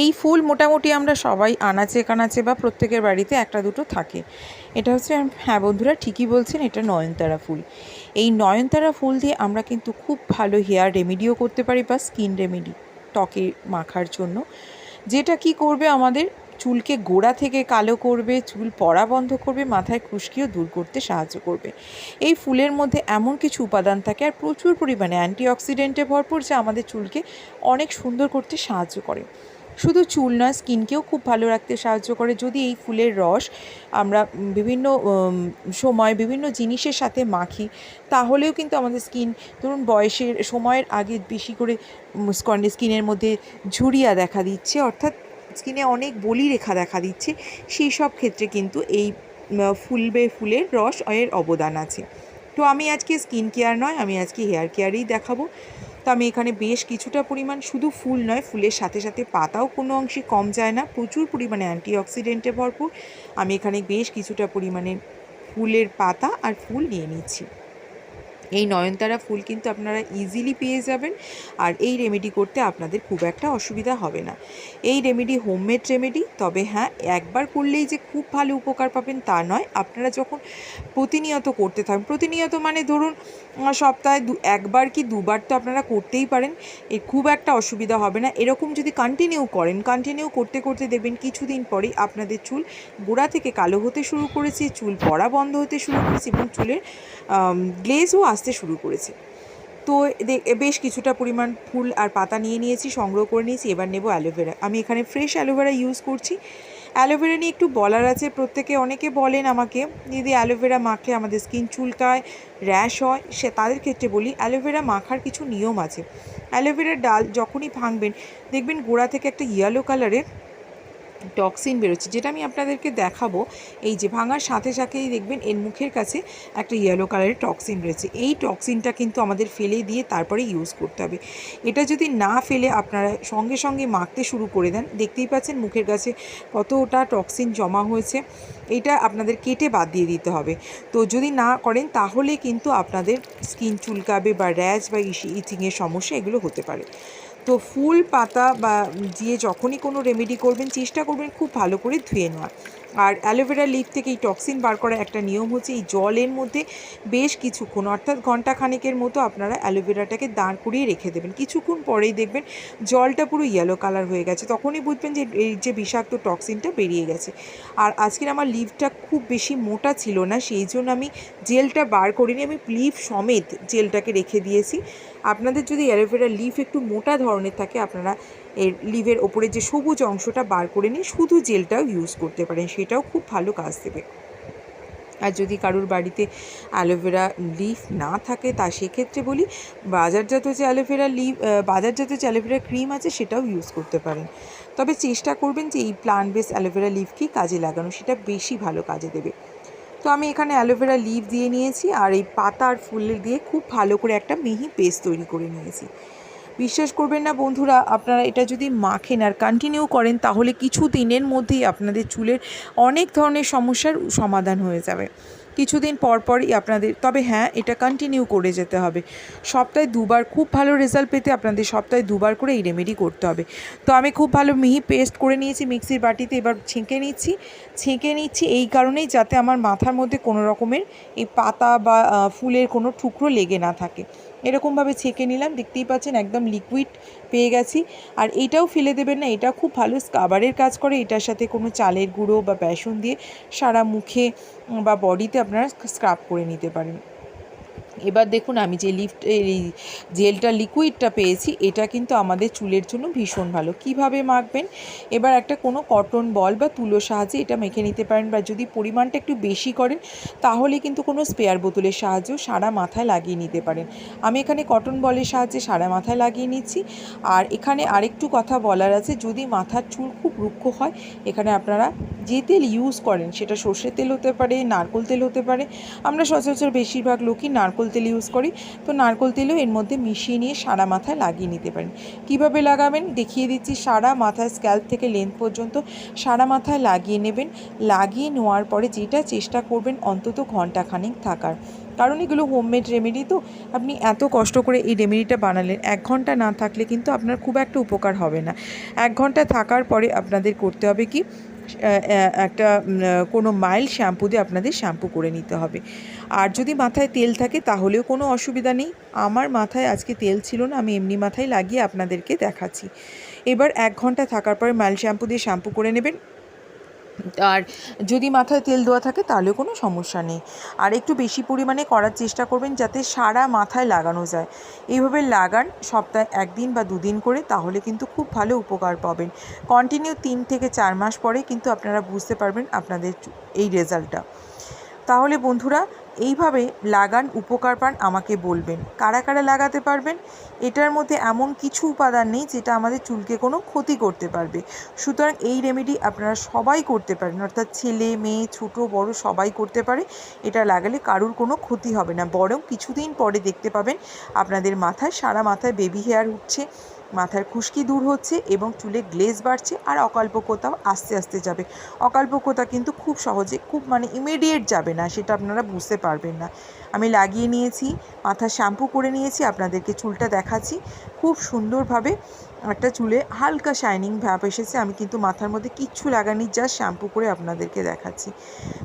এই ফুল মোটামুটি আমরা সবাই আনাচে কানাচে বা প্রত্যেকের বাড়িতে একটা দুটো থাকে। এটা হচ্ছে হ্যাঁ বন্ধুরা, ঠিকই বলছেন, এটা নয়নতারা ফুল। এই নয়নতারা ফুল দিয়ে আমরা কিন্তু খুব ভালো হেয়ার রেমেডিও করতে পারি বা স্কিন রেমেডি ত্বকে মাখার জন্য। যেটা কি করবে আমাদের, চুলকে গোড়া থেকে কালো করবে, চুল পড়া বন্ধ করবে, মাথায় খুশকিও দূর করতে সাহায্য করবে। এই ফুলের মধ্যে এমন কিছু উপাদান থাকে আর প্রচুর পরিমাণে অ্যান্টিঅক্সিডেন্টে ভরপুর যা আমাদের চুলকে অনেক সুন্দর করতে সাহায্য করে। শুধু চুল নয় স্কিনকেও খুব ভালো রাখতে সাহায্য করে। যদি এই ফুলের রস আমরা বিভিন্ন সময় বিভিন্ন জিনিসের সাথে মাখি তাহলেও কিন্তু আমাদের স্কিন ধরুন বয়সের সময়ের আগে বেশি করে স্কিনের মধ্যে ঝুরিয়া দেখা দিচ্ছে অর্থাৎ স্কিনে অনেক বলি রেখা দেখা দিচ্ছে সেই সব ক্ষেত্রে কিন্তু এই উম, ফুল বে ফুলের রস এর অবদান আছে। তো আমি আজকে স্কিন কেয়ার নয় আমি আজকে হেয়ার কেয়ারেই দেখাবো। তো আমি এখানে বেশ কিছুটা পরিমাণ শুধু ফুল নয়, ফুলের সাথে সাথে পাতাও কোনো অংশে কম যায় না, প্রচুর পরিমাণে অ্যান্টিঅক্সিডেন্টে ভরপুর। আমি এখানে বেশ কিছুটা পরিমাণে ফুলের পাতা আর ফুল নিয়ে নিচ্ছি। এই নয়নতারা ফুল কিন্তু আপনারা ইজিলি পেয়ে যাবেন। আর এই রেমেডি করতে আপনাদের খুব একটা অসুবিধা হবে না। এই রেমেডি হোমমেড রেমেডি তবে হ্যাঁ একবার করলেই যে খুব ভালো উপকার পাবেন তা নয়। আপনারা যখন প্রতিনিয়ত করতে থাকবেন প্রতিনিয়ত মানে ধরুন সপ্তাহে দু, একবার কি দুবার তো আপনারা করতেই পারেন এ খুব একটা অসুবিধা হবে না। এরকম যদি কন্টিনিউ করেন কন্টিনিউ করতে করতে দেখবেন কিছুদিন পরেই আপনাদের চুল গোড়া থেকে কালো হতে শুরু করেছে, চুল পড়া বন্ধ হতে শুরু করেছে এবং চুলের গ্লেজও আসতে শুরু করেছে। তো বেশ কিছুটা পরিমাণ ফুল আর পাতা নিয়ে নিয়েছি, সংগ্রহ করে নিয়েছি, এবার নেব অ্যালোভেরা। আমি এখানে ফ্রেশ অ্যালোভেরা ইউজ করছি। অ্যালোভেরা নিয়ে একটু বলার আছে, প্রত্যেকে অনেকে বলেন আমাকে যদি অ্যালোভেরা মাখলে আমাদের স্কিন চুলকায়, র্যাশ হয়। সে তাদের ক্ষেত্রে বলি, অ্যালোভেরা মাখার কিছু নিয়ম আছে। অ্যালোভেরার ডাল যখনই ভাঙবেন, দেখবেন গোড়া থেকে একটা ইয়েলো কালারের টক্সিন বেরোচ্ছে। যেটা আমি আপনাদেরকে দেখাবো, এই যে ভাঙার সাথে সাথেই দেখবেন এর মুখের কাছে একটা ইয়েলো কালারের টক্সিন রয়েছে। এই টক্সিনটা কিন্তু আমাদের ফেলে দিয়ে তারপরে ইউজ করতে হবে। এটা যদি না ফেলে আপনারা সঙ্গে সঙ্গে মাখতে শুরু করে দেন, দেখতেই পাচ্ছেন মুখের কাছে কতটা টক্সিন জমা হয়েছে। এটা আপনাদের কেটে বাদ দিয়ে দিতে হবে। তো যদি না করেন, তাহলে কিন্তু আপনাদের স্কিন চুলকাবে বা র্যাশ বা ইচিংয়ের সমস্যা এগুলো হতে পারে। তো ফুল পাতা বা দিয়ে যখনই কোনো রেমেডি করবেন, চেষ্টা করবেন খুব ভালো করে ধুয়ে নেওয়া আর অ্যালোভেরা লিফ থেকে এই টক্সিন বার করার একটা নিয়ম হচ্ছে, এই জলের মধ্যে বেশ কিছুক্ষণ, অর্থাৎ ঘণ্টা খানেকের মতো আপনারা অ্যালোভেরাটাকে দাঁড় করিয়ে রেখে দেবেন। কিছুক্ষণ পরেই দেখবেন জলটা পুরো ইয়েলো কালার হয়ে গেছে। তখনই বুঝবেন যে এই যে বিষাক্ত টক্সিনটা বেরিয়ে গেছে। আর আজকের আমার লিভটা খুব বেশি মোটা ছিল না, সেই জন্য আমি জেলটা বার করিনি, আমি লিফ সমেত জেলটাকে রেখে দিয়েছি। আপনাদের যদি অ্যালোভেরা লিফ একটু মোটা ধরনের থাকে, আপনারা এর লিভের ওপরে যে সবুজ অংশটা বার করে নিয়ে শুধু জেলটাও ইউজ করতে পারেন, সেটাও খুব ভালো কাজ দেবে। আর যদি কারোর বাড়িতে অ্যালোভেরা লিফ না থাকে, তা সেক্ষেত্রে বলি, বাজারজাত যে অ্যালোভেরা লিভ বাজারজাত যে অ্যালোভেরা ক্রিম আছে, সেটাও ইউজ করতে পারেন। তবে চেষ্টা করবেন যে এই প্লান্ট বেস অ্যালোভেরা লিভকেই কাজে লাগানো, সেটা বেশি ভালো কাজে দেবে। তো আমি এখানে অ্যালোভেরা লিভ দিয়ে নিয়েছি আর এই পাতা আর ফুলের দিয়ে খুব ভালো করে একটা মিহি পেস্ট তৈরি করে নিয়েছি। বিশ্বাস করবেন না বন্ধুরা, আপনারা এটা যদি মাখেন আর কন্টিনিউ করেন, তাহলে কিছু দিনের মধ্যেই আপনাদের চুলের অনেক ধরনের সমস্যার সমাধান হয়ে যাবে। কিছুদিন পর পরই আপনাদের, তবে হ্যাঁ এটা কন্টিনিউ করে যেতে হবে। সপ্তাহে দুবার খুব ভালো রেজাল্ট পেতে আপনাদের সপ্তাহে দুবার করে এই রেমেডি করতে হবে। তো আমি খুব ভালো মিহি পেস্ট করে নিয়েছি মিক্সির বাটিতে এবার ছেঁকে নিচ্ছি। ছেঁকে নিচ্ছি এই কারণেই যাতে আমার মাথার মধ্যে কোনো রকমের এই পাতা বা ফুলের কোনো টুকরো লেগে না থাকে। এরকমভাবে ছেঁকে নিলাম, দেখতেই পাচ্ছেন একদম লিকুইড পেয়ে গেছি। আর এটাও ফেলে দেবেন না, এটা খুব ভালো স্কাবারের কাজ করে, এটার সাথে কোনো চালের গুঁড়ো বা বেসন দিয়ে সারা মুখে বা বডিতে আপনারা স্ক্রাব করে নিতে পারেন। এবার দেখুন আমি যে লিফট এই জেলটা লিকুইডটা পেয়েছি, এটা কিন্তু আমাদের চুলের জন্য ভীষণ ভালো। কীভাবে মাখবেন? এবার একটা কোনো কটন বল বা তুলোর সাহায্যে এটা মেখে নিতে পারেন বা যদি পরিমাণটা একটু বেশি করেন, তাহলে কিন্তু কোনো স্পেয়ার বোতলের সাহায্যেও সারা মাথায় লাগিয়ে নিতে পারেন। আমি এখানে কটন বলের সাহায্যে সারা মাথায় লাগিয়ে নিচ্ছি। আর এখানে আরেকটু কথা বলার আছে, যদি মাথার চুল খুব রুক্ষ হয়, এখানে আপনারা যে তেল ইউজ করেন, সেটা সর্ষের তেল হতে পারে, নারকোল তেল হতে পারে। আমরা সচরাচর বেশিরভাগ লোকই নারকোল তেল ইউজ করি। তো নারকোল তেলও এর মধ্যে মিশিয়ে নিয়ে সারা মাথায় লাগিয়ে নিতে পারেন। কীভাবে লাগাবেন? দেখিয়ে দিচ্ছি, সারা মাথায় স্ক্যাল্প থেকে লেন্থ পর্যন্ত সারা মাথায় লাগিয়ে নেবেন। লাগিয়ে নেওয়ার পরে যেটা চেষ্টা করবেন, অন্তত ঘণ্টা ঘন্টাখানেক থাকার। কারণ এগুলো হোমমেড রেমেডি তো। আপনি এত কষ্ট করে এই রেমেডিটা বানালেন, এক ঘণ্টা না থাকলে কিন্তু আপনার খুব একটা উপকার হবে না। এক ঘণ্টা থাকার পরে আপনাদের করতে হবে কি? একটা কোনো মাইল্ড শ্যাম্পু দিয়ে আপনাদের শ্যাম্পু করে নিতে হবে। আর যদি মাথায় তেল থাকে তাহলেও কোনো অসুবিধা নেই। আমার মাথায় আজকে তেল ছিল না, আমি এমনি মাথায় লাগিয়ে আপনাদেরকে দেখাচ্ছি। এবার এক ঘণ্টা থাকার পরে মাইল শ্যাম্পু দিয়ে শ্যাম্পু করে নেবেন। আর যদি মাথায় তেল দেওয়া থাকে, তাহলেও কোনো সমস্যা নেই। আর একটু বেশি পরিমাণে করার চেষ্টা করবেন যাতে সারা মাথায় লাগানো যায়। এইভাবে লাগান সপ্তাহে একদিন বা দুদিন করে, তাহলে কিন্তু খুব ভালো উপকার পাবেন। কন্টিনিউ তিন থেকে চার মাস পরে কিন্তু আপনারা বুঝতে পারবেন আপনাদের এই রেজাল্টটা। তাহলে বন্ধুরা, এইভাবে লাগান উপকার পান আমাকে বলবেন। কারা কারা লাগাতে পারবেন? এটার মধ্যে এমন কিছু উপাদান নেই যেটা আমাদের চুলকে কোনো ক্ষতি করতে পারবে। সুতরাং এই রেমেডি আপনারা সবাই করতে পারেন। অর্থাৎ ছেলে, মেয়ে, ছোট, বড় সবাই করতে পারে। এটা লাগালে কারুর কোনো ক্ষতি হবে না। বরং কিছুদিন পরে দেখতে পাবেন আপনাদের মাথায় সারা মাথায় বেবি হেয়ার উঠছে। মাথার খুশকি দূর হচ্ছে এবং চুলে গ্লেজ বাড়ছে আর অকাল্পকতাও আস্তে আস্তে যাবে। অকাল্পকতা কিন্তু খুব সহজে, খুব মানে ইমিডিয়েট যাবে না, সেটা আপনারা বুঝতে পারবেন না। আমি লাগিয়ে নিয়েছি মাথা শ্যাম্পু করে নিয়েছি, আপনাদেরকে চুলটা দেখাচ্ছি। খুব সুন্দরভাবে একটা চুলে হালকা শাইনিং ভাব এসেছে। আমি কিন্তু মাথার মধ্যে কিচ্ছু লাগানি জাস্ট শ্যাম্পু করে আপনাদেরকে দেখাচ্ছি।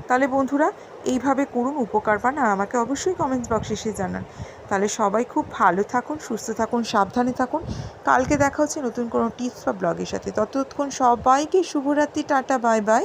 তাহলে বন্ধুরা, এইভাবে করুন, উপকার পান, আর আমাকে অবশ্যই কমেন্টস বক্সে এসে জানান। তাহলে সবাই খুব ভালো থাকুন, সুস্থ থাকুন, সাবধানে থাকুন। কালকে দেখা হচ্ছে নতুন কোনো টিপস বা ব্লগের সাথে। ততক্ষণ সবাইকে শুভরাত্রি, টাটা বাই বাই